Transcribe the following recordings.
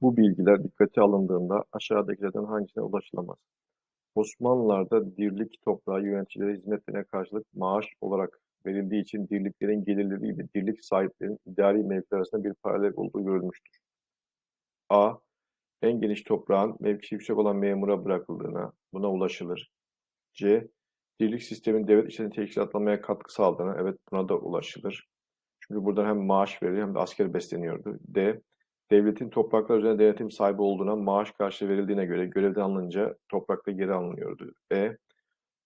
Bu bilgiler dikkate alındığında aşağıdakilerden hangisine ulaşılamaz? Osmanlılar'da dirlik toprağı yöneticilere hizmetlerine karşılık maaş olarak verildiği için dirliklerin gelirleri ile dirlik sahiplerinin idari mevkiler arasında bir paralel olduğu görülmüştür. A. En geniş toprağın mevkisi yüksek olan memura bırakıldığına, buna ulaşılır. C. Dirlik sistemin devlet işlerini teşkilatlamaya katkı sağladığına, evet buna da ulaşılır. Çünkü burada hem maaş veriliyor hem de asker besleniyordu. D. Devletin topraklar üzerine denetim sahibi olduğuna maaş karşılığı verildiğine göre görevden alınınca toprakta geri alınıyordu. E.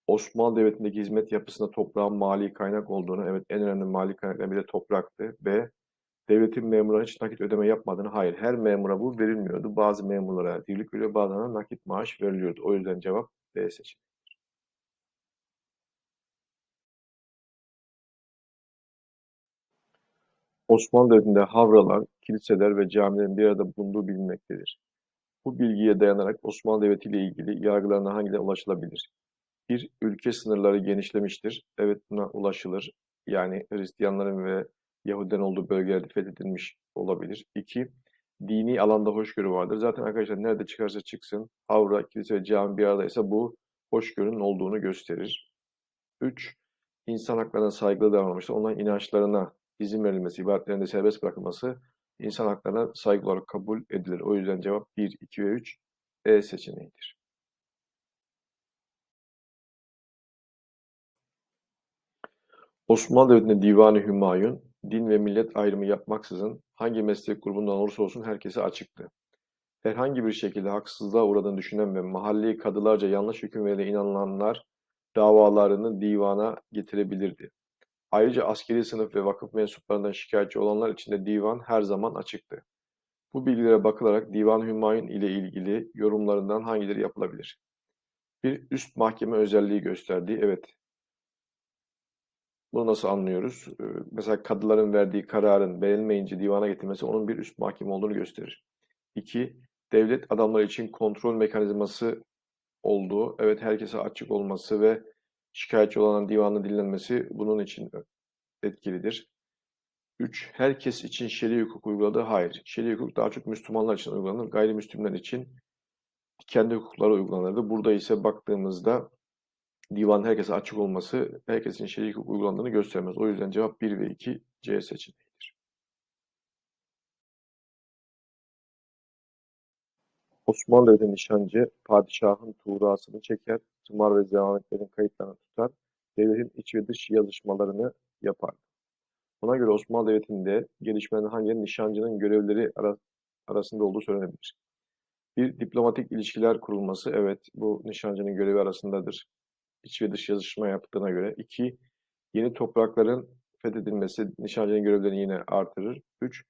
Osmanlı Devleti'ndeki hizmet yapısında toprağın mali kaynak olduğunu, evet en önemli mali kaynaklardan biri de topraktı. B. Devletin memuruna hiç nakit ödeme yapmadığını, hayır her memura bu verilmiyordu. Bazı memurlara dirlik veriliyor, bazılarına nakit maaş veriliyordu. O yüzden cevap B seçeneği. Osmanlı Devleti'nde havralar, kiliseler ve camilerin bir arada bulunduğu bilinmektedir. Bu bilgiye dayanarak Osmanlı Devleti ile ilgili yargılarına hangilerine ulaşılabilir? Bir, ülke sınırları genişlemiştir. Evet buna ulaşılır. Yani Hristiyanların ve Yahudilerin olduğu bölgelerde fethedilmiş olabilir. İki, dini alanda hoşgörü vardır. Zaten arkadaşlar nerede çıkarsa çıksın, havra, kilise cami bir aradaysa bu hoşgörünün olduğunu gösterir. Üç, insan haklarına saygılı davranmıştır. Onların inançlarına izin verilmesi, ibadetlerinde serbest bırakılması insan haklarına saygı olarak kabul edilir. O yüzden cevap 1, 2 ve 3 E seçeneğidir. Osmanlı Devleti'nde Divan-ı Hümayun, din ve millet ayrımı yapmaksızın hangi meslek grubundan olursa olsun herkese açıktı. Herhangi bir şekilde haksızlığa uğradığını düşünen ve mahalli kadılarca yanlış hüküm verildiğine inanılanlar davalarını divana getirebilirdi. Ayrıca askeri sınıf ve vakıf mensuplarından şikayetçi olanlar için de divan her zaman açıktı. Bu bilgilere bakılarak Divan Hümayun ile ilgili yorumlarından hangileri yapılabilir? Bir üst mahkeme özelliği gösterdiği, evet. Bunu nasıl anlıyoruz? Ee, mesela kadıların verdiği kararın beğenilmeyince divana getirmesi onun bir üst mahkeme olduğunu gösterir. İki, devlet adamları için kontrol mekanizması olduğu, evet herkese açık olması ve şikayetçi olan divanın dinlenmesi bunun için etkilidir. 3. Herkes için şer'i hukuk uyguladığı hayır. Şer'i hukuk daha çok Müslümanlar için uygulanır. Gayrimüslimler için kendi hukukları uygulanırdı. Burada ise baktığımızda divan herkese açık olması herkesin şer'i hukuk uygulandığını göstermez. O yüzden cevap 1 ve 2 C seçeneğidir. Osmanlı Devleti nişancı padişahın tuğrasını çeker, tımar ve zemametlerin kayıtlarını tutar, devletin iç ve dış yazışmalarını yapar. Buna göre Osmanlı Devleti'nde gelişmelerin hangileri nişancının görevleri arasında olduğu söylenebilir. Bir, diplomatik ilişkiler kurulması, evet bu nişancının görevi arasındadır. İç ve dış yazışma yaptığına göre. İki, yeni toprakların fethedilmesi nişancının görevlerini yine artırır. Üç,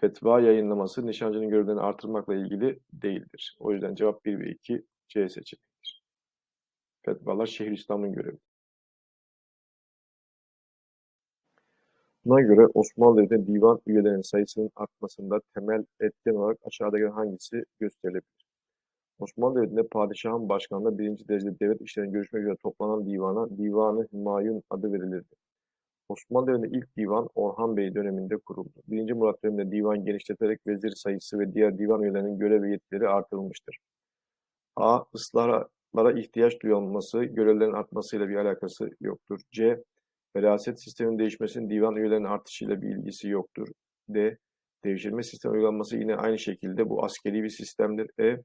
fetva yayınlaması nişancının görevlerini artırmakla ilgili değildir. O yüzden cevap 1 ve 2 C seçeneğidir. Fetvalar Şeyhülislam'ın görevi. Buna göre Osmanlı Devleti'nde divan üyelerinin sayısının artmasında temel etken olarak aşağıdaki hangisi gösterilebilir? Osmanlı Devleti'nde padişahın başkanlığı birinci derecede devlet işlerini görüşmek üzere toplanan divana Divanı Hümayun adı verilirdi. Osmanlı Devleti'nde ilk divan Orhan Bey döneminde kuruldu. Birinci Murat döneminde divan genişleterek vezir sayısı ve diğer divan üyelerinin görev ve yetkileri artırılmıştır. A. Islahlara ihtiyaç duyulması, görevlerin artmasıyla bir alakası yoktur. C. Veraset sisteminin değişmesinin divan üyelerinin artışıyla bir ilgisi yoktur. D. Devşirme sistemi uygulanması yine aynı şekilde bu askeri bir sistemdir. E.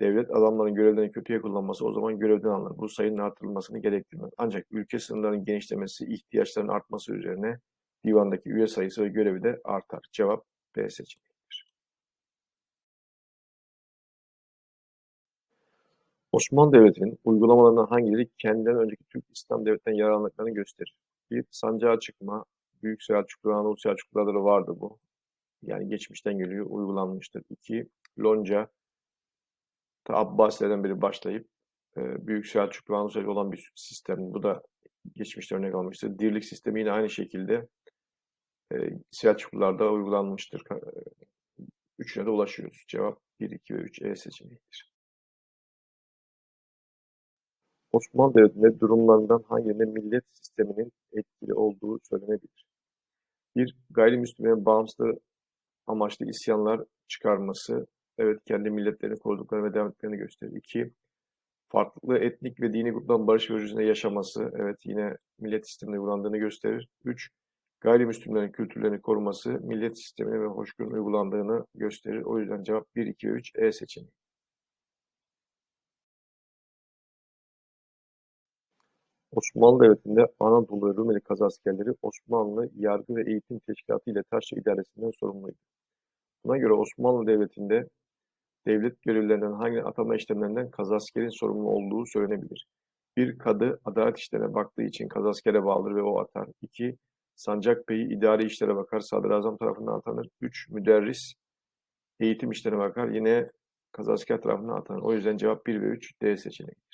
Devlet adamların görevlerini kötüye kullanması o zaman görevden alınır. Bu sayının artırılmasını gerektirmez. Ancak ülke sınırlarının genişlemesi, ihtiyaçların artması üzerine divandaki üye sayısı ve görevi de artar. Cevap B seçeneğidir. Osmanlı Devleti'nin uygulamalarından hangileri kendinden önceki Türk İslam Devleti'nden yararlandıklarını gösterir? Bir, sancağa çıkma, Büyük Selçuklu, Anadolu Selçuklularda da vardı bu. Yani geçmişten geliyor, uygulanmıştır. İki, lonca, ta Abbasilerden beri başlayıp e, Büyük Selçuklu, Anadolu Selçuklu olan bir sistem. Bu da geçmişte örnek almıştır. Dirlik sistemi yine aynı şekilde e, Selçuklularda uygulanmıştır. E, üçüne de ulaşıyoruz. Cevap 1, 2 ve 3 E seçeneğidir. Osmanlı Devleti'nde durumlarından hangirinde millet sisteminin etkili olduğu söylenebilir? Bir, gayrimüslimlerin bağımsız amaçlı isyanlar çıkarması, Evet, kendi milletlerini koruduklarını ve devam ettiklerini gösterir. 2. Farklı etnik ve dini grupların barış ve içinde yaşaması. Evet, yine millet sistemine uygulandığını gösterir. 3. Gayrimüslimlerin kültürlerini koruması, millet sistemine ve hoşgörünün uygulandığını gösterir. O yüzden cevap 1, 2 ve 3 E seçeneği. Osmanlı Devleti'nde Anadolu ve Rumeli kazaskerleri Osmanlı Yargı ve Eğitim Teşkilatı ile Taşra idaresinden sorumluydu. Buna göre Osmanlı Devleti'nde devlet görevlilerinden hangi atama işlemlerinden kazaskerin sorumlu olduğu söylenebilir. Bir kadı adalet işlerine baktığı için kazaskere bağlıdır ve o atar. İki, sancak beyi idari işlere bakar, sadrazam tarafından atanır. Üç, müderris eğitim işlerine bakar, yine kazasker tarafından atanır. O yüzden cevap 1 ve 3 D seçeneğidir.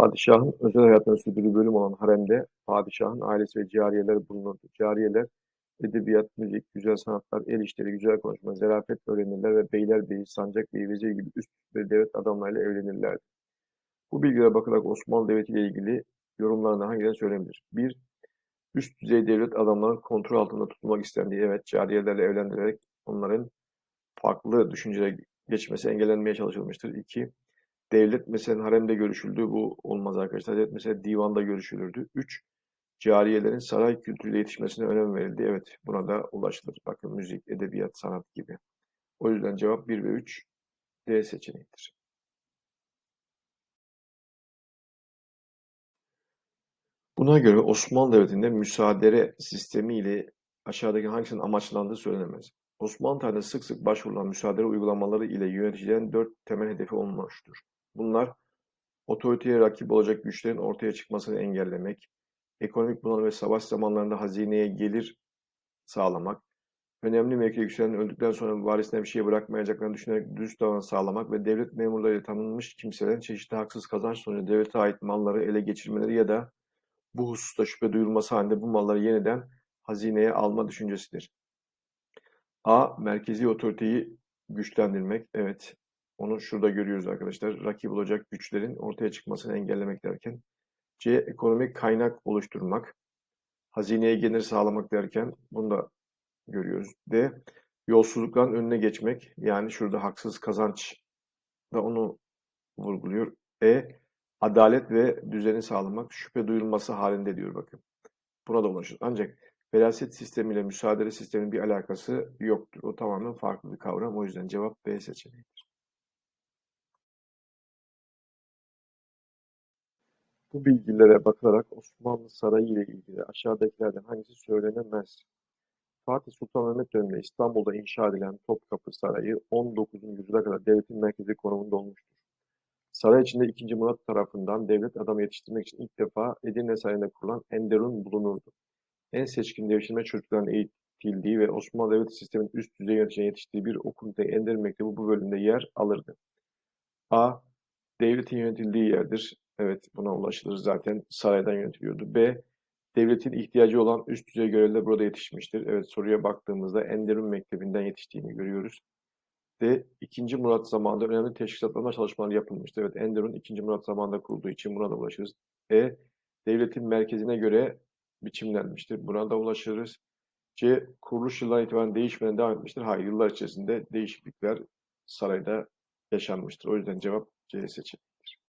Padişahın özel hayatını sürdürdüğü bölüm olan haremde padişahın ailesi ve cariyeler bulunurdu. Cariyeler edebiyat, müzik, güzel sanatlar, el işleri, güzel konuşma, zarafet öğrenirler ve beylerbeyi, sancakbeyi, vezir gibi üst ve devlet adamlarıyla evlenirlerdi. Bu bilgilere bakarak Osmanlı Devleti ile ilgili yorumlarından hangilerini söylenebilir? 1. Üst düzey devlet adamlarının kontrol altında tutulmak istendiği, evet, cariyelerle evlendirerek onların farklı düşüncelere geçmesi engellenmeye çalışılmıştır. 2. Devlet mesela haremde görüşüldü. Bu olmaz arkadaşlar. Devlet mesela divanda görüşülürdü. 3. Cariyelerin saray kültürüyle yetişmesine önem verildi. Evet buna da ulaşılır. Bakın müzik, edebiyat, sanat gibi. O yüzden cevap 1 ve 3 D seçeneğidir. Buna göre Osmanlı Devleti'nde müsaadere sistemi ile aşağıdaki hangisinin amaçlandığı söylenemez. Osmanlı tarihinde sık sık başvurulan müsaadere uygulamaları ile yöneticilerin dört temel hedefi olmuştur. Bunlar otoriteye rakip olacak güçlerin ortaya çıkmasını engellemek, ekonomik bunalım ve savaş zamanlarında hazineye gelir sağlamak, önemli mevki güçlerin öldükten sonra varisine bir şey bırakmayacaklarını düşünerek dürüst davranış sağlamak ve devlet memurlarıyla tanınmış kimselerin çeşitli haksız kazanç sonucu devlete ait malları ele geçirmeleri ya da bu hususta şüphe duyulması halinde bu malları yeniden hazineye alma düşüncesidir. A. Merkezi otoriteyi güçlendirmek. Evet. Onu şurada görüyoruz arkadaşlar. Rakip olacak güçlerin ortaya çıkmasını engellemek derken. C. Ekonomik kaynak oluşturmak. Hazineye gelir sağlamak derken bunu da görüyoruz. D. Yolsuzlukların önüne geçmek. Yani şurada haksız kazanç da onu vurguluyor. E. Adalet ve düzeni sağlamak. Şüphe duyulması halinde diyor bakın. Buna da ulaşır. Ancak veraset sistemiyle müsaade sisteminin bir alakası yoktur. O tamamen farklı bir kavram. O yüzden cevap B seçeneğidir. Bu bilgilere bakılarak Osmanlı Sarayı ile ilgili aşağıdakilerden hangisi söylenemez? Fatih Sultan Mehmet döneminde İstanbul'da inşa edilen Topkapı Sarayı 19. yüzyıla kadar devletin merkezi konumunda olmuştur. Saray içinde 2. Murat tarafından devlet adamı yetiştirmek için ilk defa Edirne Sarayı'nda kurulan Enderun bulunurdu. En seçkin devşirme çocukların eğitildiği ve Osmanlı devlet sisteminin üst düzey yöneticilerine yetiştiği bir okul Enderun Mektebi bu bölümde yer alırdı. A. Devletin yönetildiği yerdir. Evet buna ulaşılır zaten saraydan yönetiliyordu. B. Devletin ihtiyacı olan üst düzey görevliler burada yetişmiştir. Evet soruya baktığımızda Enderun Mektebi'nden yetiştiğini görüyoruz. D. 2. Murat zamanında önemli teşkilatlanma çalışmaları yapılmıştır. Evet Enderun 2. Murat zamanında kurulduğu için buna da ulaşırız. E. Devletin merkezine göre biçimlenmiştir. Buna da ulaşırız. C. Kuruluş yılından itibaren değişmeden devam etmiştir. Hayır yıllar içerisinde değişiklikler sarayda yaşanmıştır. O yüzden cevap C seçeneği.